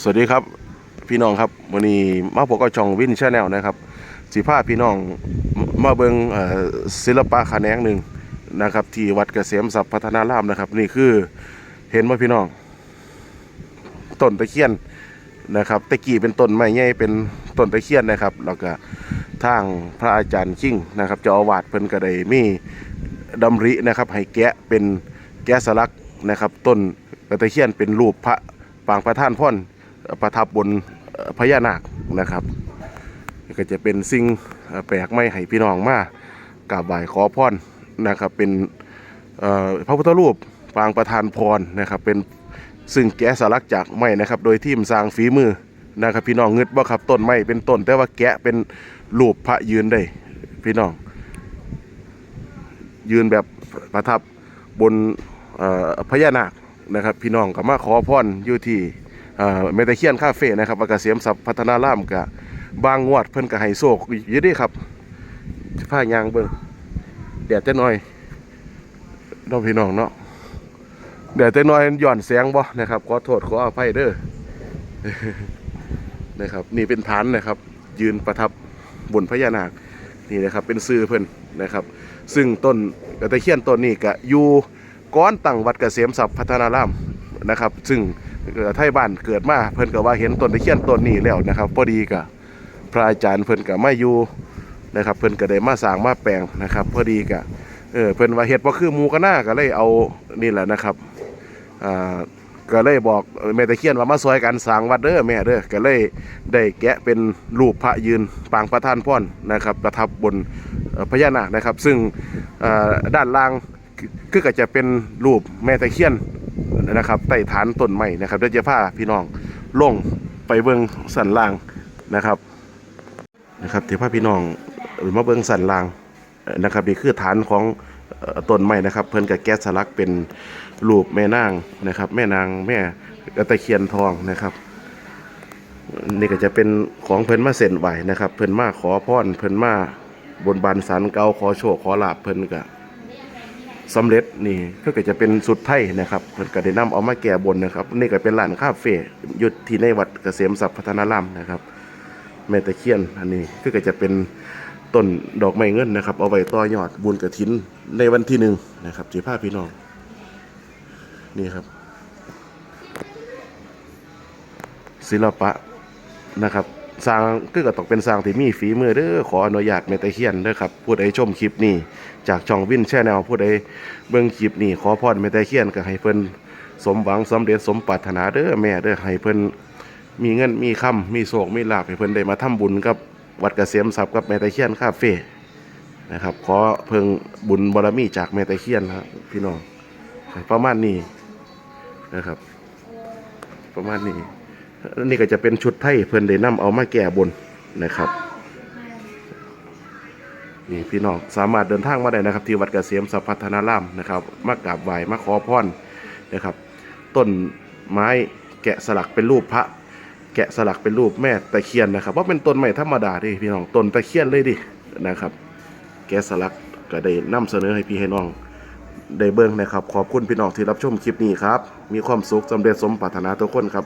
สวัสดีครับพี่น้องครับวันนี้มาพบกับช่องวินชาแนลนะครับสีผ้าพี่น้องมาเบิงศิลปะแขนงหนึ่งนะครับ ที่วัดเกษมศัพย์พัฒนารามนะครับ นี่คือเห็นว่าพี่น้องต้นตะเคียนนะครับตะกี้เป็นต้นไม้ใหญ่เป็นต้นตะเคียนนะครับแล้วก็ทางพระอาจารย์ชิ่งนะครับเจ้าอาวาสเพิ่นก็ได้มีดำรินะครับ ให้แกะเป็นแกะสลักนะครับ ต้นตะเคียนเป็นรูปพระปางประธานพ่อน ประทับบนพญานาคนะครับก็จะเป็นสิ่งแปลกใหม่ให้พี่น้องมากราบไหว้ขอพรนะครับ เป็นพระพุทธรูปปางประธานพรนะครับ เป็นซึ่งแกะสลักจากไม้นะครับ โดยทีมสร้างฝีมือนะครับ พี่น้องเงึดว่าครับต้นไม้เป็นต้น แต่ว่าแกะเป็นรูปพระยืนได้พี่น้อง ยืนแบบประทับบนพญานาคนะครับ พี่น้องก็มาขอพรอยู่ที่ เอ่อเมตาเคียนคาเฟ่นะครับวัดเกษมศัพพัฒนารามกับบางงวดเพิ่นก็ให้โชคอยู่เดีครับผ้ายางเบิ่งแดดแต่น้อยน้องพี่น้องเนาะแดดแต่น้อยหย่อนแสงบ่นะครับขอโทษขออภัยเด้อนะครับ นี่เป็นฐานนะครับ ยืนประทับบนพญานาคนี่นะครับเป็นซื้อเพิ่นนะครับ ซึ่งต้นกระตะเคียนต้นนี้ก็อยู่ก้อนตั้งวัดเกษมศัพย์พัฒนารามนะครับ ซึ่ง ไทยบ้านเกิดมาเพิ่นก็ว่าเห็นต้นตะเคียนต้นนี้แล้วนะครับพอดีกับพระอาจารย์เพิ่นก็มาอยู่นะครับเพิ่นก็ได้มาสร้างมาแปลงนะครับพอดีกับเออเพิ่นว่าเฮ็ดบ่คือหมูก็น่าก็เลยเอานี่แหละนะครับอ่าก็เลยบอกแม่ตะเคียนว่ามาซอยกันสร้างวัดเด้อแม่เด้อก็เลยได้แกะเป็นรูปพระยืนปางประธานพรนะครับประทับบนพญานาคนะครับ ซึ่งอ่อด้านล่างก็จะเป็นรูปแม่ตะเคียน นะครับใต้ฐานต้นไม้นะครับเดี๋ยวจะพาพี่น้องลงไปเบิ้งสันล่างนะครับนะครับที่พาพี่น้องมาเบิ้งสันล่างนะครับนี่คือฐานของต้นไม้นะครับเพิ่นกับแก๊สสลักเป็นรูปแม่นางนะครับ แม่นางแม่ตะเคียนทองนะครับ นี่ก็จะเป็นของเพิ่นมาเซ็นไหวนะครับ เพิ่นมาขอพรเพิ่นมาบนบานสันเกาขอโชคขอลาบเพิ่นก็ สำเร็จนี่ก็จะเป็นสุดไทยนะครับเพิ่นก็ได้นำเอามาแก้บนนะครับ นี่ก็เป็นร้านคาเฟ่อยู่ที่ในวัดเกษมศัพพัฒนารามนะครับ แม่ตะเคียนอันนี้ก็จะเป็นต้นดอกไม้เงินนะครับ เอาไว้ต่อยอดบุญกระถินในวันที่หนึ่งนะครับจีพาพี่น้อง นี่ครับ ศิลปะนะครับ สร้างก็ก็ต้องเป็นสร้างที่มีฝีมือเด้อขออนุญาตแม่ตะเคียนเด้อครับผู้ใดชมคลิปนี้ จากช่องวินแชแนลผู้ใดเบิ่งคลิปนี้ขอพรแม่ตะเคียนก็ให้เพิ่นสมหวังสำเร็จสมปรารถนาเด้อแม่เด้อให้เพิ่นมีเงินมีคำมีโศกมีลาภให้เพิ่นได้มาทำบุญกับวัดเกษมทรัพย์กับแม่ตะเคียนคาเฟ่นะครับขอเพิ่งบุญบารมีจากแม่ตะเคียนนะครับพี่น้องประมาณนี้นะครับ ประมาณนี้ นี่ก็จะเป็นชุดไทยเพิ่นได้นำเอามาแก้บนนะครับนี่พี่น้องสามารถเดินทางมาได้นะครับ ที่วัดเกษมสัพพัฒนารามนะครับ มากราบไหว้มาขอพรนะครับ ต้นไม้แกะสลักเป็นรูปพระ แกะสลักเป็นรูปแม่ตะเคียนนะครับว่าเป็นต้นไม้ธรรมดาดิพี่น้องต้นตะเคียนเลยดินะครับ แกะสลักก็ได้นำเสนอให้พี่ให้น้องได้เบิ่งนะครับ ขอบคุณพี่น้องที่รับชมคลิปนี้ครับ มีความสุขสำเร็จสมปรารถนาทุกคนครับ